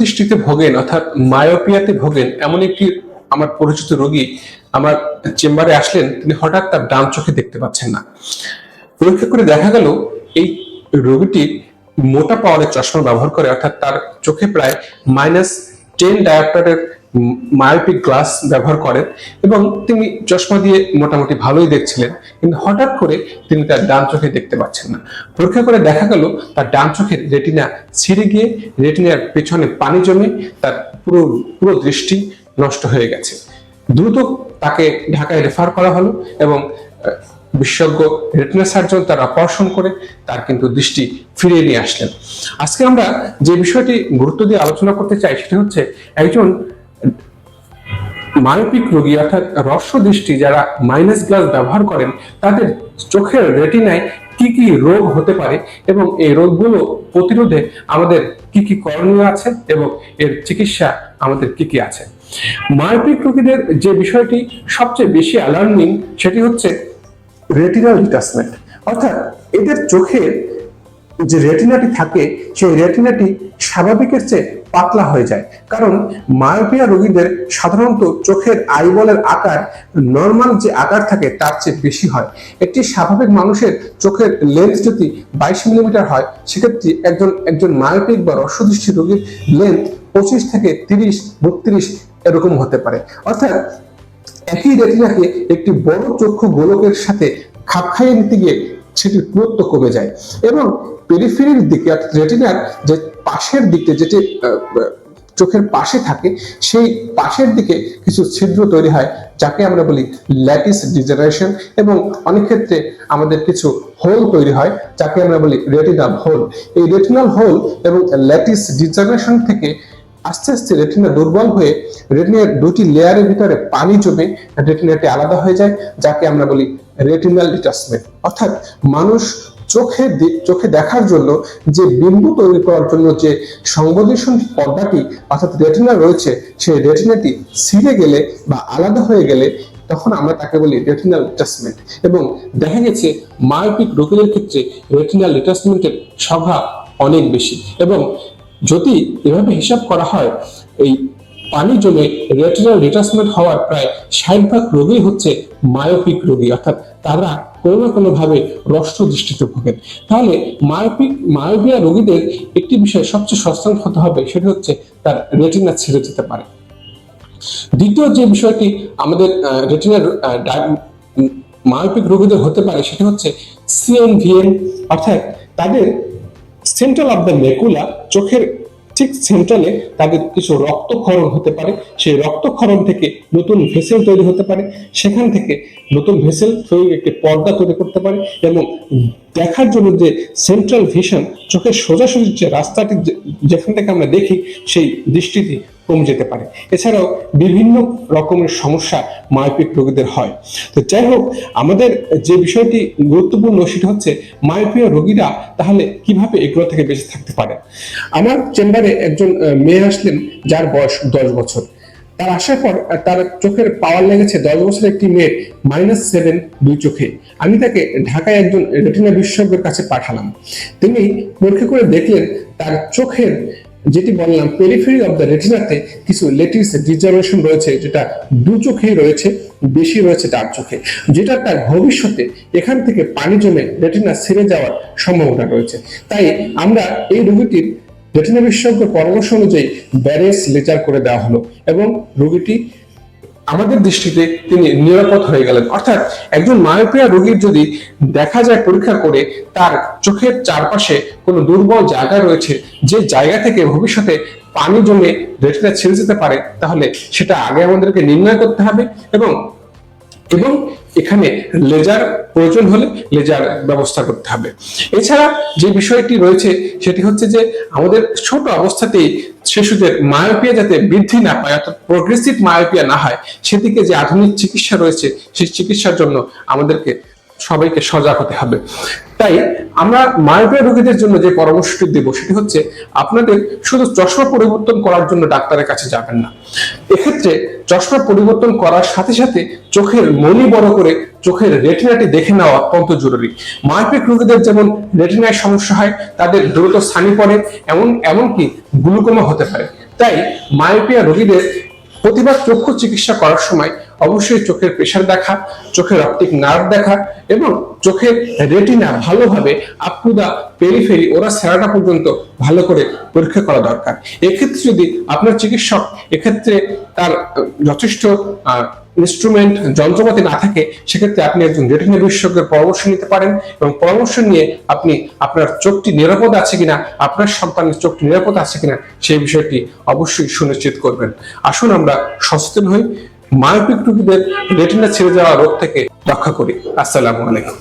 দৃষ্টিতে ভোগেন, অর্থাৎ মায়োপিয়াতে ভোগেন এমন একটি আমার পরিচিত রোগী আমার চেম্বারে আসলেন, তিনি হঠাৎ তার ডান চোখে দেখতে পাচ্ছেন না। পরীক্ষা করে দেখা গেল, এই রোগীটি মোটা পাওয়ারের চশমা ব্যবহার করে, অর্থাৎ তার চোখে প্রায় মাইনাস টেন ডায়াপ্টারের মায়োপিক গ্লাস ব্যবহার করেন এবং তিনি চশমা দিয়ে মোটামুটি ভালোই দেখছিলেন, কিন্তু হঠাৎ করে তিনি তার ডান চোখে দেখতে পাচ্ছেন না। পরীক্ষা করে দেখা গেল, তার ডান চোখের রেটিনা ছিঁড়ে গিয়ে রেটিনার পেছনে পানি জমে তার পুরো পুরো দৃষ্টি নষ্ট হয়ে গেছে। দ্রুত তাকে ঢাকায় রেফার করা হলো এবং বিশেষজ্ঞ রেটিনা সার্জন তার অপারেশন করে তার কিন্তু দৃষ্টি ফিরিয়ে নিয়ে আসলেন। আজকে আমরা যে বিষয়টি গুরুত্ব দিয়ে আলোচনা করতে চাই, সেটা হচ্ছে একজন মায়োপিক রোগী অর্থাৎ রস্য দৃষ্টি যারা মাইনাস গ্লাস ব্যবহার করেন, তাদের চোখের রেটিনায় কি কি রোগ হতে পারে এবং এই রোগগুলো প্রতিরোধে আমাদের কি কি করণীয় আছে এবং এর চিকিৎসা আমাদের কি কি আছে? মায়োপিক রোগীদের যে বিষয়টি সবচেয়ে বেশি অ্যালার্মিং সেটি হচ্ছে রেটিনাল ডিটাচমেন্ট অর্থাৎ এদের চোখের যে রেটিনাটি থাকে, সেই রেটিনাটি স্বাভাবিকের চেয়ে পাতলা হয়ে যায়। কারণ মায়োপিয়া রোগীদের সাধারণত চোখের আইবলের আকার, নর্মাল যে আকার থাকে তার চেয়ে বেশি হয়। একটি স্বাভাবিক মানুষের চোখের লেন্স যদি বাইশ মিলিমিটার হয়, সেক্ষেত্রে একজন একজন মায়োপিক বা রস্যদৃষ্টি রোগীর লেন্থ পঁচিশ থেকে তিরিশ, বত্রিশ এরকম হতে পারে। অর্থাৎ একই রেটিনাকে একটি বড় চক্ষু গোলকের সাথে খাপ খাইয়ে নিতে গিয়ে সেটির পুরুত্ব কমে যায়। এবং পেরিফেরির দিকে অর্থাৎ রেটিনার যে পাশের দিকে যেটি চোখের পাশে থাকে, সেই পাশের দিকে কিছু ছিদ্র তৈরি হয়, যাকে আমরা বলি ল্যাটিস ডিজেনারেশন এবং অনেক ক্ষেত্রে আমাদের কিছু হোল তৈরি হয়, যাকে আমরা বলি রেটিনাল হোল এই রেটিনাল হোল এবং ল্যাটিস ডিজেনারেশন থেকে আস্তে আস্তে রেটিনা দুর্বল হয়ে রেটিনার দুটি লেয়ারের ভিতরে পানি জমে রেটিনাটি আলাদা হয়ে যায়, যাকে আমরা বলি রেটিনাল ডিটাচমেন্ট অর্থাৎ মানুষ চোখে চোখে দেখার জন্য যে বিন্দু তৈরি করার জন্য যে সংবেদনশীল পর্দাটি, অর্থাৎ রেটিনা রয়েছে, সেই রেটিনাটি ছিঁড়ে গেলে বা আলাদা হয়ে গেলে তখন আমরা তাকে বলি রেটিনাল ডিটাচমেন্ট এবং দেখা গেছে মায়োপিক রোগীদের ক্ষেত্রে রেটিনাল ডিটাচমেন্টের সংখ্যা অনেক বেশি। এবং যদি এভাবে হিসাব করা হয়, এই পানি জমে রেটিনাল ডিটাচমেন্ট হওয়ার প্রায় ষাট ভাগ রোগী হচ্ছে মায়োপিক রোগী, অর্থাৎ তারা কোনো না কোনো ভাবে রস্ত্র দৃষ্টিতে ভোগেন। তাহলে মায়োপিক মায়োপিয়া রোগীদের একটি বিষয় সবচেয়ে সচেতন হতে হবে, সেটা হচ্ছে তার রেটিনা ছেড়ে যেতে পারে। দ্বিতীয় যে বিষয়টি আমাদের রেটিনার মায়োপিক রোগীদের হতে পারে, সেটা হচ্ছে সিএনভিএন অর্থাৎ তাদের সেন্ট্রাল অফ দ্য মেকুলা চোখের ঠিক সেন্ট্রালে তাদের কিছু রক্তক্ষরণ হতে পারে। সেই রক্তক্ষরণ থেকে নতুন ভেসেল তৈরি হতে পারে। সেখান থেকে নতুন ভেসেল একটি পর্দা তৈরি করতে পারে এবং দেখার জন্য যে সেন্ট্রাল ভিশন চোখের সোজাসুজি যে রাস্তাটি যেখান থেকে আমরা দেখি, সেই দৃষ্টিটি কমে যেতে পারে। এছাড়াও বিভিন্ন রকমের সমস্যা মায়োপিক রোগীদের হয়। তো যাই হোক, আমাদের যে বিষয়টি গুরুত্বপূর্ণ, সেটা হচ্ছে মায়োপিয়া রোগীরা তাহলে কীভাবে এগুলো থেকে বেঁচে থাকতে পারে? আমার চেম্বারে একজন মেয়ে আসলেন, যার বয়স দশ বছর। তার আসার পর তার চোখের পাওয়ার লেগেছে দশ বছরের একটি মেয়ের মাইনাস সেভেন দুই চোখে। আমি তাকে ঢাকায় একজন রেটিনা বিশেষজ্ঞের কাছে পাঠালাম। তিনি পরীক্ষা করে দেখলেন তার চোখের যেটি বললাম পেরিফেরি অফ দ্য রেটিনাতে কিছু লেটিস ডিজার্ভেশন রয়েছে, যেটা দু চোখেই রয়েছে, বেশি রয়েছে তার চোখে, যেটা তার ভবিষ্যতে এখান থেকে পানি জমে রেটিনা সেরে যাওয়ার সম্ভাবনা রয়েছে। তাই আমরা এই রোগীটির রেটিনা বিশেষজ্ঞ পরামর্শ অনুযায়ী ব্যারেস লেজার করে দেওয়া হলো এবং রোগীটি আমাদের দৃষ্টিতে তিনি নিরাপদ হয়ে গেলেন। অর্থাৎ একজন মায়োপিয়া রোগীর যদি দেখা যায় পরীক্ষা করে, তার চোখের চারপাশে কোনো দুর্বল জায়গা রয়েছে, যে জায়গা থেকে ভবিষ্যতে পানি জমে রেটিনা ছেড়ে যেতে পারে, তাহলে সেটা আগে আমাদেরকে নির্ণয় করতে হবে এবং এবং এখানে লেজার প্রয়োজন হলে লেজার ব্যবস্থা করতে হবে। এছাড়া যে বিষয়টি রয়েছে, সেটি হচ্ছে যে আমাদের ছোট অবস্থাতেই শিশুদের মায়োপিয়া যাতে বৃদ্ধি না পায়, অর্থাৎ প্রোগ্রেসিভ মায়োপিয়া না হয়, সেদিকে যে আধুনিক চিকিৎসা রয়েছে, সেই চিকিৎসার জন্য আমাদেরকে সবাইকে সজাগ হতে হবে। তাই আমরা মায়োপিয়া রোগীদের জন্য যে পরামর্শটি দেব সেটি হচ্ছে, আপনাদের শুধু চশমা পরিবর্তন করার জন্য ডাক্তারের কাছে যাবেন না। এক্ষেত্রে চশমা পরিবর্তন করার সাথে সাথে চোখের মনি বড় করে চোখের রেটিনাটি দেখে নেওয়া অত্যন্ত জরুরি। মায়োপিক রোগীদের যেমন রেটিনায় সমস্যা হয়, তাদের দ্রুত ছানি পড়ে, এমন, এমনকি গ্লুকোমা হতে পারে। তাই মায়োপিয়া রোগীদের প্রতিবার চক্ষু চিকিৎসা করার সময় অবশ্যই চোখের প্রেশার দেখা, চোখের অপটিক নার্ভ দেখা এবং চোখের রেটিনা ভালোভাবে আপ টু দা পেরিফেরি ওরা সেরাটা পর্যন্ত ভালো করে পরীক্ষা করা দরকার। এক্ষেত্রে যদি আপনার চিকিৎসক এক্ষেত্রে তার যথেষ্ট ইনস্ট্রুমেন্ট যন্ত্রপাতি না থাকে, সেক্ষেত্রে আপনি একজন রেটিনা বিশেষজ্ঞের পরামর্শ নিতে পারেন এবং পরামর্শ নিয়ে আপনি আপনার চোখটি নিরাপদ আছে কিনা, আপনার সন্তানের চোখটি নিরাপদ আছে কিনা, সেই বিষয়টি অবশ্যই সুনিশ্চিত করবেন। আসুন আমরা সচেতন হই। মায়োপিক রোগীদের রেটিনা ছেড়ে যাওয়া রোগ থেকে রক্ষা করি। আসসালামু আলাইকুম।